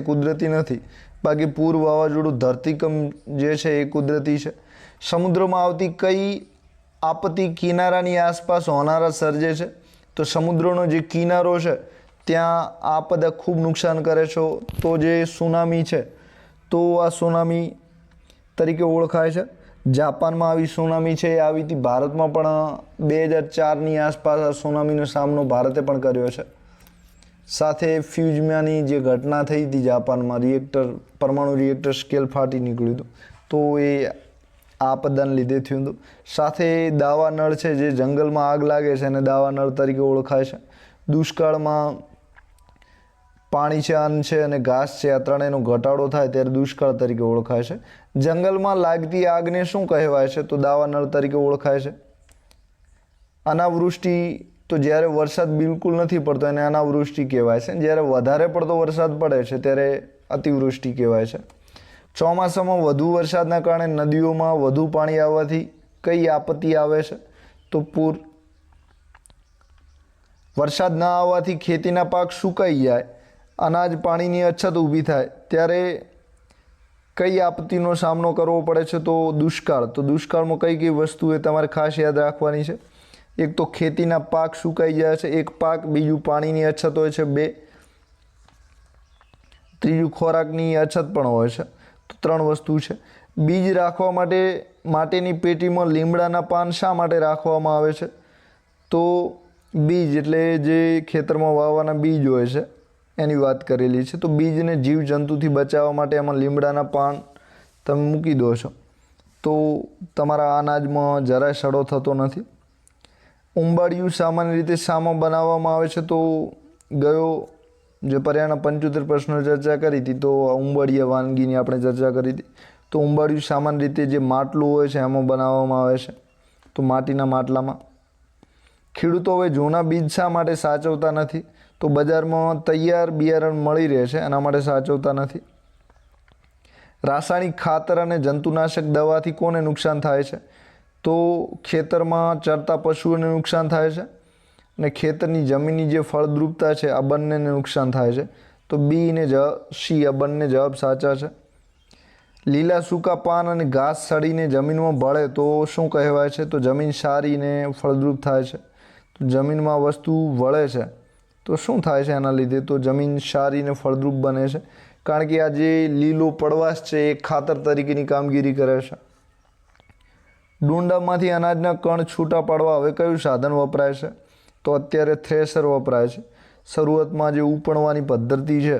કુદરતી નથી. બાકી પૂર વાવાઝોડું ધરતીકંપ જે છે એ કુદરતી છે. સમુદ્રમાં આવતી કઈ આપત્તિ કિનારાની આસપાસ હોનારા સર્જે છે? તો સમુદ્રનો જે કિનારો છે, ત્યાં આપદા ખૂબ નુકસાન કરે છે. તો જે સુનામી છે, તો આ સુનામી તરીકે ઓળખાય છે. જાપાનમાં આવી સુનામી છે, એ આવી હતી ભારતમાં પણ બે હજાર ચારની આસપાસ આ સુનામીનો સામનો ભારતે પણ કર્યો છે. સાથે ફ્યુઝમાંની જે ઘટના થઈ હતી જાપાનમાં રિએક્ટર પરમાણુ રિએક્ટર સ્કેલ ફાટી નીકળ્યું હતું. તો એ આપદાને લીધે થયું હતું. સાથે દાવા નળ છે જે જંગલમાં આગ લાગે છે અને દાવા નળ તરીકે ઓળખાય છે. દુષ્કાળમાં પાણી છે, અન્ન છે અને ઘાસ છે, આ ત્રણેયનો ઘટાડો થાય ત્યારે દુષ્કાળ તરીકે ઓળખાય છે. જંગલમાં લાગતી આગને શું કહેવાય છે? તો દાવા નળ તરીકે ઓળખાય છે. અનાવૃષ્ટિ તો જ્યારે વરસાદ બિલકુલ નથી પડતો એને અનાવૃષ્ટિ કહેવાય છે. જ્યારે વધારે પડતો વરસાદ પડે છે ત્યારે અતિવૃષ્ટિ કહેવાય છે. ચોમાસામાં વધુ વરસાદના કારણે નદીઓમાં વધુ પાણી આવવાથી કઈ આપત્તિ આવે છે? તો પૂર. વરસાદ ન આવવાથી ખેતીના પાક સુકાઈ જાય, અનાજ પાણીની અછત ઊભી થાય, ત્યારે કઈ આપત્તિનો સામનો કરવો પડે છે? તો દુષ્કાળ. તો દુષ્કાળમાં કઈ કઈ વસ્તુ એ તમારે ખાસ યાદ રાખવાની છે? એક તો ખેતીના પાક સુકાઈ જાય છે, એક પાક બીજું પાણીની અછત હોય છે, બે ત્રીજું ખોરાકની અછત પણ હોય છે, તો ત્રણ વસ્તુ છે. બીજ રાખવા માટે, માટેની પેટીમાં લીમડાના પાન શા માટે રાખવામાં આવે છે? તો બીજ એટલે જે ખેતરમાં વાવવાના બીજ હોય છે, એની વાત કરેલી છે. તો બીજને જીવજંતુથી બચાવવા માટે એમાં લીમડાના પાન તમે મૂકી દો છો. તો તમારા અનાજમાં જરાય સડો થતો નથી. ઉંબાડિયું સામાન્ય રીતે શામાં બનાવવામાં આવે છે તો ગયો જે પર્યાના પંચોતેર પ્રશ્નો ચર્ચા કરી હતી, તો ઉંબાડિયા વાનગીની આપણે ચર્ચા કરી હતી. તો ઉંબાડિયું સામાન્ય રીતે જે માટલું હોય છે એમાં બનાવવામાં આવે છે, તો માટીના માટલામાં. ખેડૂતો હવે જૂના બીજ શા માટે સાચવતા નથી? તો બજારમાં તૈયાર બિયારણ મળી રહે છે, એના માટે સાચવતા નથી. રાસાયણિક ખાતર અને જંતુનાશક દવાથી કોને નુકસાન થાય છે? તો ખેતરમાં ચરતા પશુઓને નુકસાન થાય છે અને ખેતરની જમીનની જે ફળદ્રુપતા છે, આ બંનેને નુકસાન થાય છે. તો બી ને જ, સી, આ બંને જવાબ સાચા છે. લીલા સૂકા પાન અને ઘાસ સડીને જમીનમાં ભળે તો શું કહેવાય છે? તો જમીન સારી ને ફળદ્રુપ થાય છે. તો જમીનમાં વસ્તુ વળે છે. તો શું થાય છે એના લીધે? તો જમીન સારી ને ફળદ્રુપ બને છે. કારણ કે આ જે લીલો પડવાશ છે, એ ખાતર તરીકેની કામગીરી કરે છે. ડુંડામાંથી અનાજના કણ છૂટા પાડવા હવે કયું સાધન વપરાય છે? તો અત્યારે થ્રેસર વપરાય છે. શરૂઆતમાં જે ઉપણવાની પદ્ધતિ છે,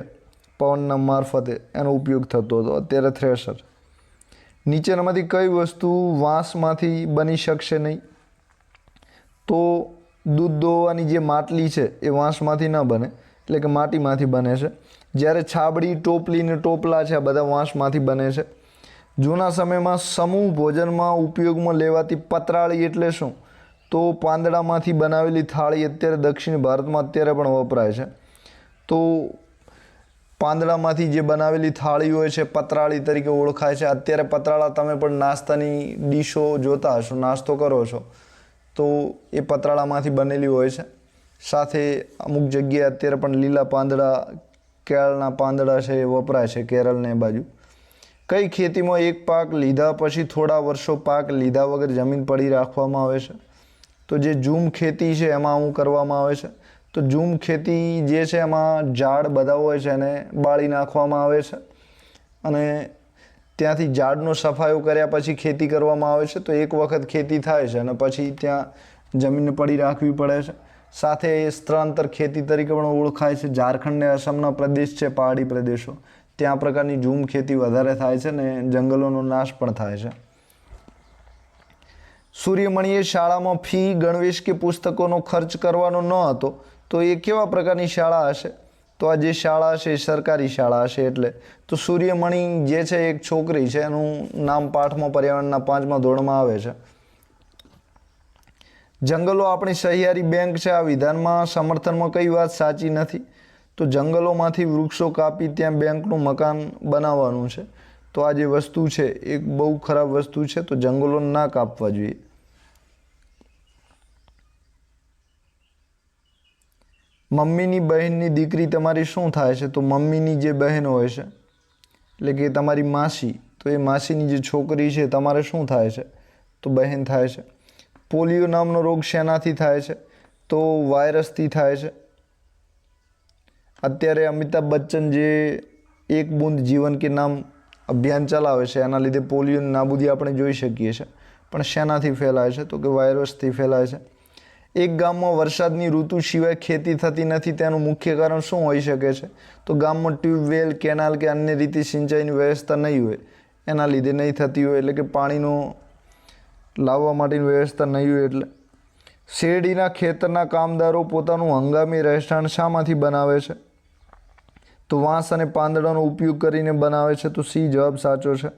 પવનના મારફતે એનો ઉપયોગ થતો હતો. અત્યારે થ્રેસર. નીચેનામાંથી કઈ વસ્તુ વાંસમાંથી બની શકશે નહીં? તો દૂધ દોવાની જે માટલી છે, એ વાંસમાંથી ન બને. એટલે કે માટીમાંથી બને છે. જ્યારે છાબડી, ટોપલી ને ટોપલા છે, આ બધા વાંસમાંથી બને છે. જૂના સમયમાં સમૂહ ભોજનમાં ઉપયોગમાં લેવાતી પતરાળી એટલે શું? તો પાંદડામાંથી બનાવેલી થાળી અત્યારે દક્ષિણ ભારતમાં અત્યારે પણ વપરાય છે. તો પાંદડામાંથી જે બનાવેલી થાળી હોય છે, પતરાળી તરીકે ઓળખાય છે. અત્યારે પતરાળા તમે પણ નાસ્તાની ડીશો જોતા હશો, નાસ્તો કરો છો, તો એ પતરાળામાંથી બનેલી હોય છે. સાથે અમુક જગ્યાએ અત્યારે પણ લીલા પાંદડા, કેળના પાંદડા છે એ વપરાય છે, કેરળને બાજુ. કઈ ખેતીમાં એક પાક લીધા પછી થોડા વર્ષો પાક લીધા વગર જમીન પડી રાખવામાં આવે છે? તો જે ઝૂમ ખેતી છે એમાં આવું કરવામાં આવે છે? તો ઝૂમ ખેતી જે છે એમાં ઝાડ બધા હોય છે એને બાળી નાખવામાં આવે છે. અને ત્યાંથી ઝાડનો સફાયો કર્યા પછી ખેતી કરવામાં આવે છે. તો એક વખત ખેતી થાય છે અને પછી ત્યાં જમીન પડી રાખવી પડે છે. સાથે એ સ્થળાંતર ખેતી તરીકે પણ ઓળખાય છે. ઝારખંડ અને અસમના પ્રદેશ છે, પહાડી પ્રદેશો. ત્યાં પ્રકારની ઝૂમ ખેતી વધારે થાય છે ને જંગલોનો નાશ પણ થાય છે. સૂર્યમણીએ શાળામાં ફી, ગણવેશ કે પુસ્તકોનો ખર્ચ કરવાનો ન હતો, તો એ કેવા પ્રકારની શાળા હશે? તો આ જે શાળા હશે એ સરકારી શાળા હશે એટલે. તો સૂર્યમણી જે છે એક છોકરી છે, એનું નામ પાઠમાં પર્યાવરણના પાંચમા ધોરણમાં આવે છે. જંગલો આપણી સહિયારી બેંક છે, આ વિધાનમાં સમર્થનમાં કઈ વાત સાચી નથી. તો જંગલોમાંથી વૃક્ષો કાપી ત્યાં બેંકનું મકાન બનાવવાનું છે. તો આ જે વસ્તુ છે, એ બહુ ખરાબ વસ્તુ છે, તો જંગલો ના કાપવા જોઈએ. મમ્મીની બહેનની દીકરી તમારી શું થાય છે? તો મમ્મીની જે બહેન હોય છે, એટલે કે તમારી માસી, તો એ માસીની જે છોકરી છે, તમારે શું થાય છે? તો બહેન થાય છે. પોલિયો નામનો રોગ શેનાથી થાય છે? તો વાયરસથી થાય છે. અત્યારે અમિતાભ બચ્ચન જે એક બુંદ જીવન કે નામ અભિયાન ચલાવે છે, એના લીધે પોલિયોની નાબૂદી આપણે જોઈ શકીએ છીએ. પણ શેનાથી ફેલાય છે? તો કે વાયરસથી ફેલાય છે. એક ગામમાં વરસાદની ઋતુ સિવાય ખેતી થતી નથી, તેનું મુખ્ય કારણ શું હોઈ શકે છે? તો ગામમાં ટ્યુબવેલ કેનાલ કે અન્ય રીતે સિંચાઈની વ્યવસ્થા નહીં હોય, એના લીધે નહીં થતી હોય, એટલે કે પાણીનો લાવવા માટેની વ્યવસ્થા નહીં હોય એટલે. શેરડીના ખેતરના કામદારો પોતાનું હંગામી રહેઠાણ શામાંથી બનાવે છે? તો વાંસ અને પાંદડાનો ઉપયોગ કરીને બનાવે છે, તો સી જવાબ સાચો છે.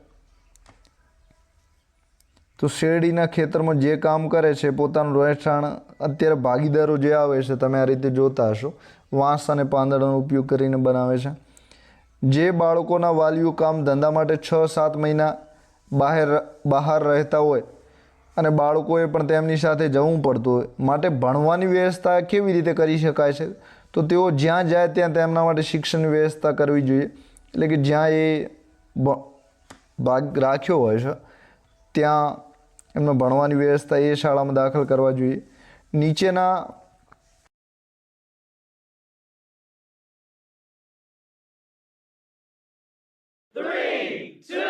તો શેરડીના ખેતરમાં જે કામ કરે છે, પોતાનું રહેઠાણ, અત્યારે ભાગીદારો જે આવે છે, તમે આ રીતે જોતા હશો, વાંસ અને પાંદડાનો ઉપયોગ કરીને બનાવે છે. જે બાળકોના વાલીઓ કામ ધંધા માટે છ, સાત મહિના બહાર બહાર રહેતા હોય અને બાળકોએ પણ તેમની સાથે જવું પડતું હોય, માટે ભણવાની વ્યવસ્થા કેવી રીતે કરી શકાય છે? તો તેઓ જ્યાં જાય ત્યાં તેમના માટે શિક્ષણની વ્યવસ્થા કરવી જોઈએ. એટલે કે જ્યાં એ ભાગ રાખ્યો હોય છે ત્યાં એમને ભણવાની વ્યવસ્થા એ શાળામાં દાખલ કરવા જોઈએ. નીચેના Three, two,